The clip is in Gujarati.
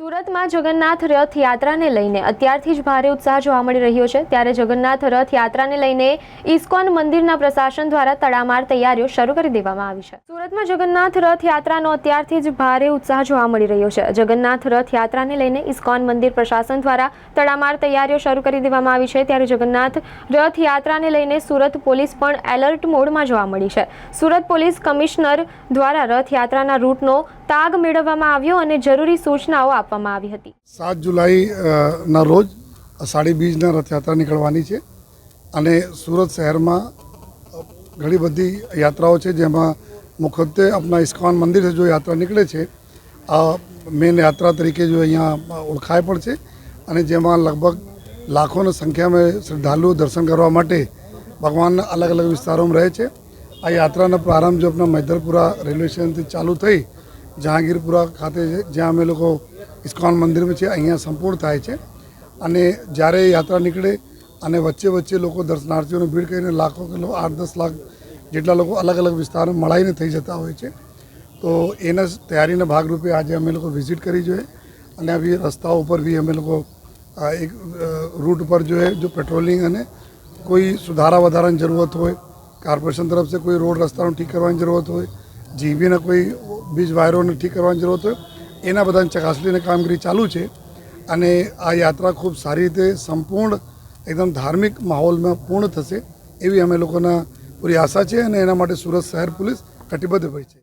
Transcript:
સુરતમાં જગન્નાથ રથ યાત્રાને લઈને અત્યારથી જ ભારે ઉત્સાહ જોવા મળી રહ્યો છે. ત્યારે જગન્નાથ રથ યાત્રાને લઈને ઇસ્કોન મંદિરના પ્રશાસન દ્વારા તડામાર તૈયારીઓ શરૂ કરી દેવામાં આવી છે. સુરતમાં જગન્નાથ રથ યાત્રાનો અત્યારથી જ ભારે ઉત્સાહ જોવા મળી રહ્યો છે. જગન્નાથ રથ યાત્રાને લઈને ઇસ્કોન મંદિર પ્રશાસન દ્વારા તડામાર તૈયારીઓ શરૂ કરી દેવામાં આવી છે. ત્યારે જગન્નાથ રથ યાત્રાને લઈને સુરત પોલીસ પણ એલર્ટ મોડમાં જોવા મળી છે. સુરત પોલીસ કમિશનર દ્વારા રથયાત્રાના રૂટનો તાગ મેળવવામાં આવ્યો અને જરૂરી સૂચનાઓ આપવામાં આવી હતી. સાત જુલાઈ ના રોજ અષાઢી બીજના રથયાત્રા નીકળવાની છે અને સુરત શહેરમાં ઘણી બધી યાત્રાઓ છે જેમાં મુખ્યત્વે આપણા ઇસ્કોન મંદિર જો યાત્રા નીકળે છે, આ મેન યાત્રા તરીકે જો અહીંયા ઓળખાય પણ છે અને જેમાં લગભગ લાખોની સંખ્યામાં શ્રદ્ધાળુઓ દર્શન કરવા માટે ભગવાનના અલગ અલગ વિસ્તારોમાં રહે છે. આ યાત્રાનો પ્રારંભ જો આપણા મૈદરપુરા રેલવે સ્ટેશનથી ચાલુ થઈ જહાંગીરપુરા ખાતે છે, જ્યાં અમે લોકો ઇસ્કોન મંદિરમાં છે અહીંયા સંપૂર્ણ થાય છે. અને જ્યારે યાત્રા નીકળે અને વચ્ચે વચ્ચે લોકો દર્શનાર્થીઓને ભીડ કરીને લાખો કિલો આઠ દસ લાખ જેટલા લોકો અલગ અલગ વિસ્તારમાં મળાઈને થઈ જતા હોય છે. તો એના તૈયારીના ભાગરૂપે આજે અમે લોકો વિઝિટ કરી જોઈએ. અને આવી રસ્તાઓ ઉપર બી અમે લોકો એક રૂટ પર જો જો પેટ્રોલિંગ અને કોઈ સુધારા વધારાની જરૂરત હોય, કોર્પોરેશન તરફ से કોઈ રોડ રસ્તાનું ઠીક કરવાની જરૂરત હોય જીબીના કોઈ બીજ વાયરોને ઠીક કરવાની જરૂર હોય, એના બધાની ચકાસણીની કામગીરી ચાલુ છે. અને આ યાત્રા ખૂબ સારી રીતે સંપૂર્ણ, એકદમ ધાર્મિક માહોલમાં પૂર્ણ થશે એવી અમે લોકોના પૂરી આશા છે અને એના માટે સુરત શહેર પોલીસ કટિબદ્ધ હોય છે.